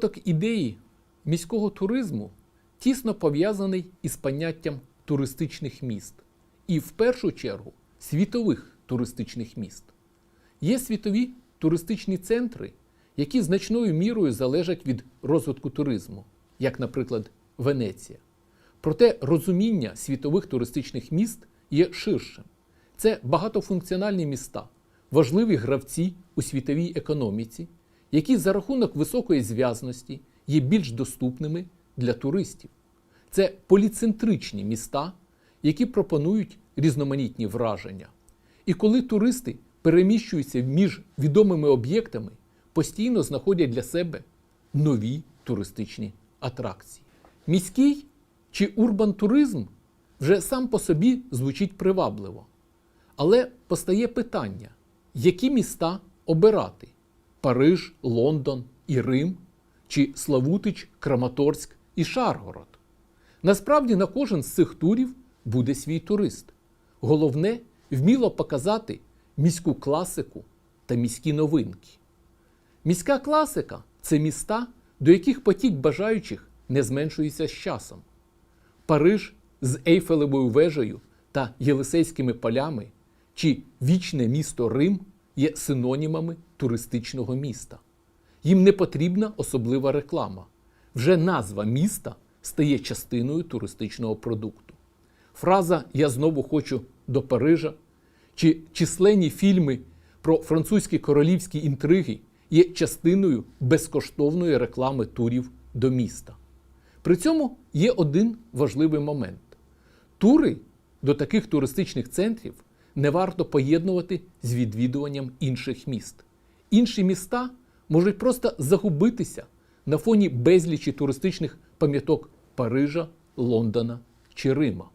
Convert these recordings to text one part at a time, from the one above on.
Розвиток ідеї міського туризму тісно пов'язаний із поняттям туристичних міст і, в першу чергу, світових туристичних міст. Є світові туристичні центри, які значною мірою залежать від розвитку туризму, як, наприклад, Венеція. Проте розуміння світових туристичних міст є ширшим. Це багатофункціональні міста, важливі гравці у світовій економіці, які за рахунок високої зв'язності є більш доступними для туристів. Це поліцентричні міста, які пропонують різноманітні враження. І коли туристи переміщуються між відомими об'єктами, постійно знаходять для себе нові туристичні атракції. Міський чи урбан туризм вже сам по собі звучить привабливо. Але постає питання, які міста обирати: Париж, Лондон і Рим, чи Славутич, Краматорськ і Шаргород. Насправді на кожен з цих турів буде свій турист. Головне вміло показати міську класику та міські новинки. Міська класика це міста, до яких потік бажаючих не зменшується з часом. Париж з Ейфелевою вежею та Єлисейськими полями чи вічне місто Рим є синонімами туристичного міста. Їм не потрібна особлива реклама. Вже назва міста стає частиною туристичного продукту. Фраза Я знову хочу до Парижа чи численні фільми про французькі королівські інтриги є частиною безкоштовної реклами турів до міста. При цьому є один важливий момент: тури до таких туристичних центрів не варто поєднувати з відвідуванням інших міст. Інші міста можуть просто загубитися на фоні безлічі туристичних пам'яток Парижа, Лондона чи Рима.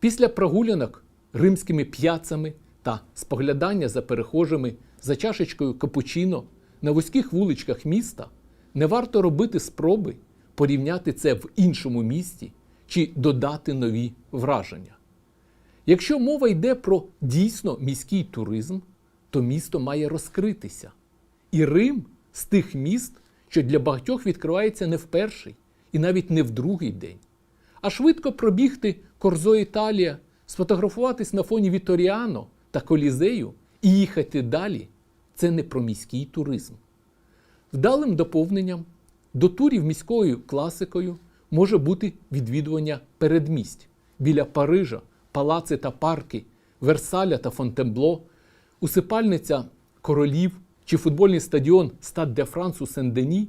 Після прогулянок римськими п'яцами та споглядання за перехожими за чашечкою капучино на вузьких вуличках міста не варто робити спроби порівняти це в іншому місті чи додати нові враження. Якщо мова йде про дійсно міський туризм, то місто має розкритися. І Рим з тих міст, що для багатьох відкривається не в перший і навіть не в другий день. А швидко пробігти Корзо Італія, сфотографуватись на фоні Віторіано та Колізею і їхати далі це не про міський туризм. Вдалим доповненням до турів міською класикою може бути відвідування передмість біля Парижа, палаци та парки, Версаля та Фонтенбло, усипальниця королів чи футбольний стадіон Стад де Франс у Сен-Дені,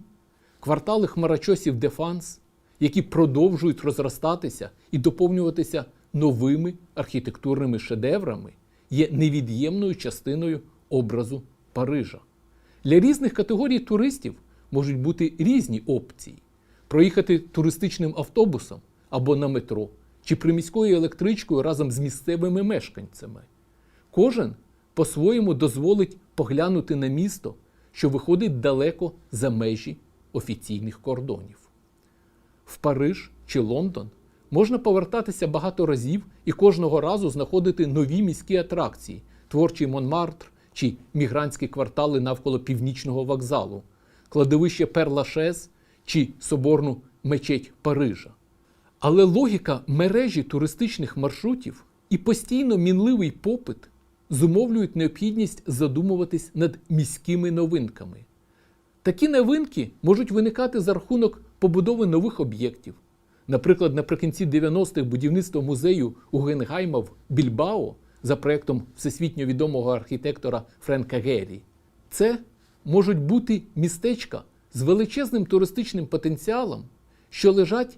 квартали хмарочосів де Фанс, які продовжують розростатися і доповнюватися новими архітектурними шедеврами, є невід'ємною частиною образу Парижа. Для різних категорій туристів можуть бути різні опції: проїхати туристичним автобусом або на метро, чи приміською електричкою разом з місцевими мешканцями. Кожен по-своєму дозволить поглянути на місто, що виходить далеко за межі офіційних кордонів. В Париж чи Лондон можна повертатися багато разів і кожного разу знаходити нові міські атракції, творчий Монмартр чи мігрантські квартали навколо північного вокзалу, кладовище Перлашез чи соборну мечеть Парижа. Але логіка мережі туристичних маршрутів і постійно мінливий попит зумовлюють необхідність задумуватись над міськими новинками. Такі новинки можуть виникати за рахунок побудови нових об'єктів. Наприклад, наприкінці 90-х будівництво музею Угенгайма в Більбао за проєктом всесвітньо відомого архітектора Френка Геррі. Це можуть бути містечка з величезним туристичним потенціалом, що лежать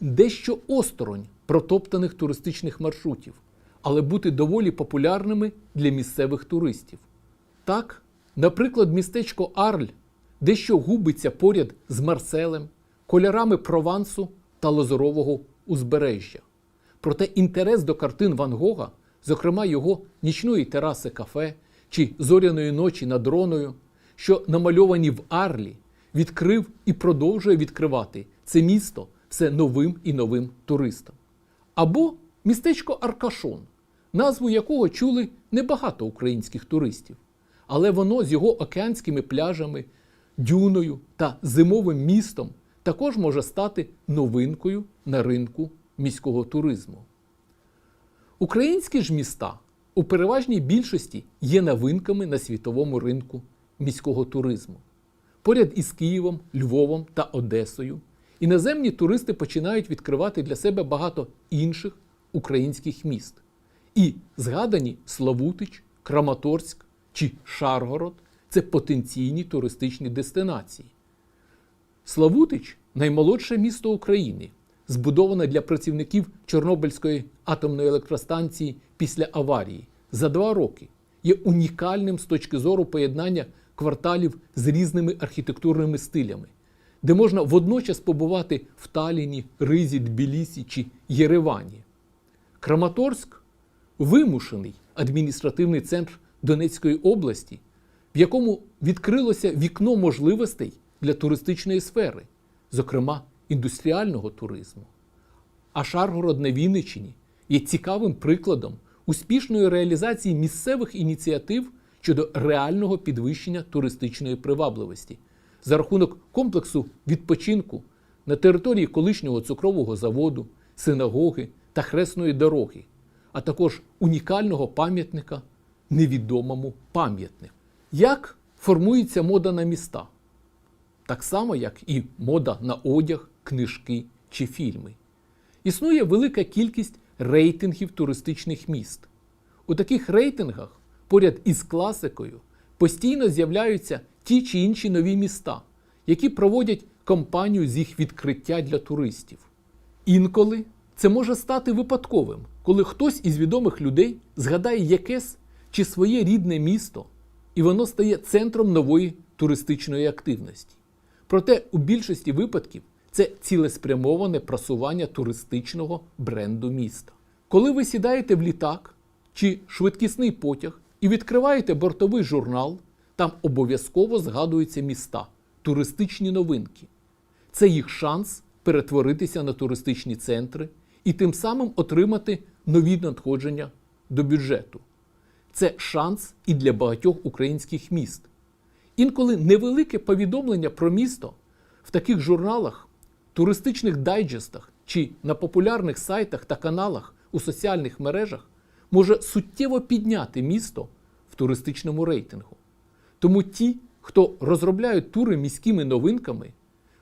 дещо осторонь протоптаних туристичних маршрутів, але бути доволі популярними для місцевих туристів. Так, наприклад, містечко Арль дещо губиться поряд з Марселем, кольорами Провансу та Лозорового узбережжя. Проте інтерес до картин Ван Гога, зокрема його нічної тераси кафе чи зоряної ночі над Роною, що намальовані в Арлі, відкрив і продовжує відкривати це місто все новим і новим туристам. Або містечко Аркашон, назву якого чули небагато українських туристів, але воно з його океанськими пляжами, дюною та зимовим містом також може стати новинкою на ринку міського туризму. Українські ж міста у переважній більшості є новинками на світовому ринку міського туризму. Поряд із Києвом, Львовом та Одесою іноземні туристи починають відкривати для себе багато інших українських міст. І згадані Славутич, Краматорськ чи Шаргород це потенційні туристичні дестинації. Славутич наймолодше місто України, збудоване для працівників Чорнобильської атомної електростанції після аварії за два роки, є унікальним з точки зору поєднання кварталів з різними архітектурними стилями, де можна водночас побувати в Таліні, Ризі, Тбілісі чи Єревані. Краматорськ вимушений адміністративний центр Донецької області, в якому відкрилося вікно можливостей для туристичної сфери, зокрема індустріального туризму. А Шаргород на Вінниччині є цікавим прикладом успішної реалізації місцевих ініціатив щодо реального підвищення туристичної привабливості за рахунок комплексу відпочинку на території колишнього цукрового заводу, синагоги та хресної дороги, а також унікального пам'ятника невідомому пам'ятнику. Як формується мода на міста? Так само, як і мода на одяг, книжки чи фільми. Існує велика кількість рейтингів туристичних міст. У таких рейтингах, поряд із класикою, постійно з'являються ті чи інші нові міста, які проводять кампанію з їх відкриття для туристів. Інколи це може стати випадковим, коли хтось із відомих людей згадає якесь чи своє рідне місто, і воно стає центром нової туристичної активності. Проте у більшості випадків це цілеспрямоване просування туристичного бренду міста. Коли ви сідаєте в літак чи швидкісний потяг і відкриваєте бортовий журнал, там обов'язково згадуються міста, туристичні новинки. Це їх шанс перетворитися на туристичні центри і тим самим отримати нові надходження до бюджету. Це шанс і для багатьох українських міст. Інколи невелике повідомлення про місто в таких журналах, туристичних дайджестах чи на популярних сайтах та каналах у соціальних мережах може суттєво підняти місто в туристичному рейтингу. Тому ті, хто розробляють тури міськими новинками,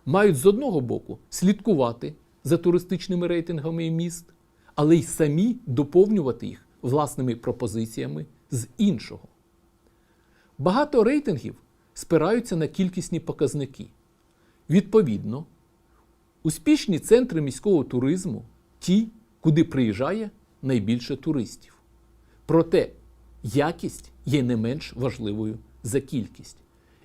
мають з одного боку слідкувати за туристичними рейтингами міст, але й самі доповнювати їх власними пропозиціями з іншого. Багато рейтингів спираються на кількісні показники. Відповідно, успішні центри міського туризму ті, куди приїжджає найбільше туристів. Проте якість є не менш важливою за кількість.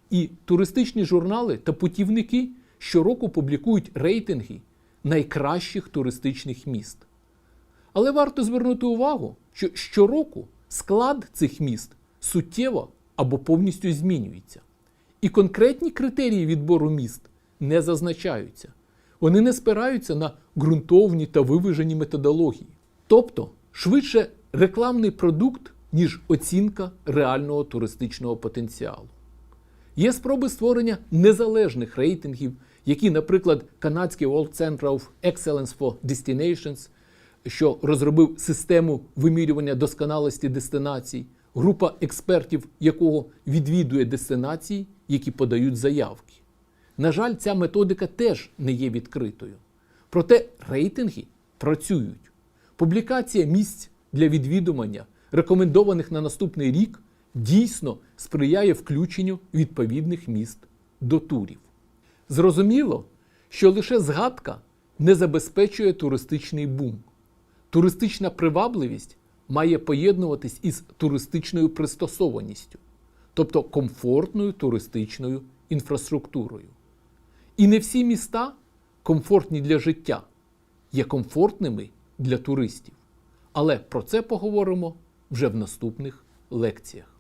І туристичні журнали та путівники щороку публікують рейтинги найкращих туристичних міст. Але варто звернути увагу, що щороку склад цих міст суттєво або повністю змінюється. І конкретні критерії відбору міст не зазначаються. Вони не спираються на ґрунтовні та виважені методології. Тобто, швидше рекламний продукт, ніж оцінка реального туристичного потенціалу. Є спроби створення незалежних рейтингів, які, наприклад, канадський World Center of Excellence for Destinations, що розробив систему вимірювання досконалості дестинацій, група експертів якого відвідує дестинації, які подають заявки. На жаль, ця методика теж не є відкритою. Проте рейтинги працюють. Публікація місць для відвідування, рекомендованих на наступний рік, дійсно сприяє включенню відповідних міст до турів. Зрозуміло, що лише згадка не забезпечує туристичний бум. Туристична привабливість має поєднуватись із туристичною пристосованістю, тобто комфортною туристичною інфраструктурою. І не всі міста комфортні для життя, є комфортними для туристів. Але про це поговоримо вже в наступних лекціях.